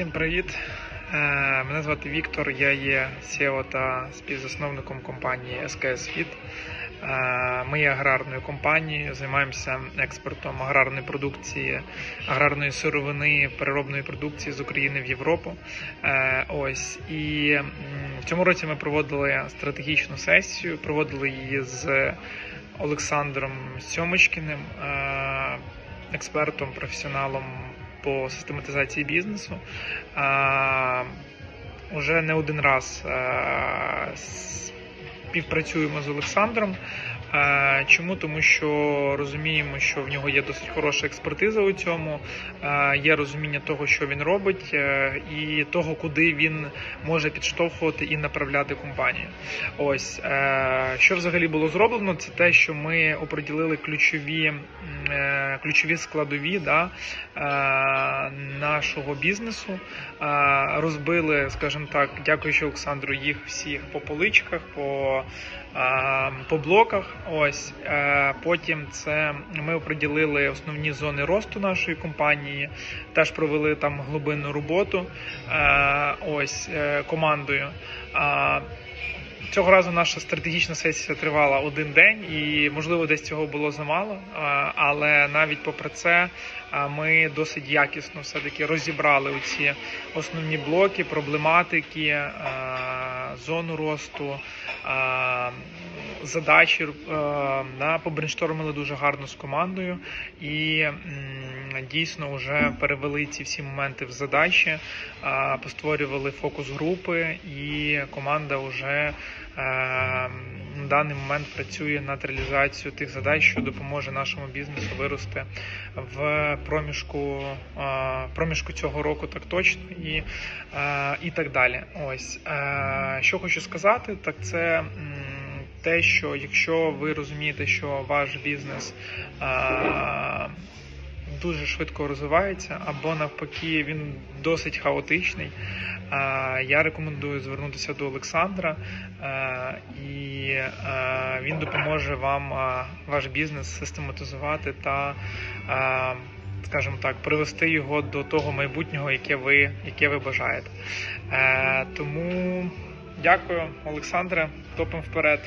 Всім привіт! Е, Мене звати Віктор, я є SEO та співзасновником компанії SKS Fit. Е, Ми є аграрною компанією, займаємося експортом аграрної продукції, аграрної сировини, переробної продукції з України в Європу. Е, Ось і в цьому році ми проводили стратегічну сесію, проводили її з Олександром Сьомочкіним, експертом, професіоналом по систематизації бізнесу. Уже не один раз співпрацюємо з Олександром. Чому? Тому що розуміємо, що в нього є досить хороша експертиза у цьому, є розуміння того, що він робить, е, і того, куди він може підштовхувати і направляти компанію. Ось е, що взагалі було зроблено, це те, що ми оприділили ключові, е, ключові складові да, нашого бізнесу, розбили, скажімо так, дякуючи Олександру, їх всіх по поличках, по, по блоках. Ось е, потім це ми оприділили основні зони росту нашої компанії, теж провели там глибинну роботу. Е, ось е, командою. Цього разу наша стратегічна сесія тривала один день, і можливо десь цього було замало. Але навіть попри це ми досить якісно все таки розібрали ці основні блоки, проблематики, зону росту, задачі. а, да, Побрейнштормили дуже гарно з командою і дійсно вже перевели ці всі моменти в задачі, постворювали фокус групи, і команда вже е, на даний момент працює над реалізацією тих задач, що допоможе нашому бізнесу вирости в проміжку, е, проміжку цього року, так точно, і, е, і так далі. Ось е, що хочу сказати, так це. Те, що якщо ви розумієте, що ваш бізнес е, дуже швидко розвивається, або навпаки, він досить хаотичний. Е, Я рекомендую звернутися до Олександра, е, і е, він допоможе вам е, ваш бізнес систематизувати та, е, скажімо так, привести його до того майбутнього, яке ви, яке ви бажаєте. Е, Тому дякую, Олександре, топом вперед.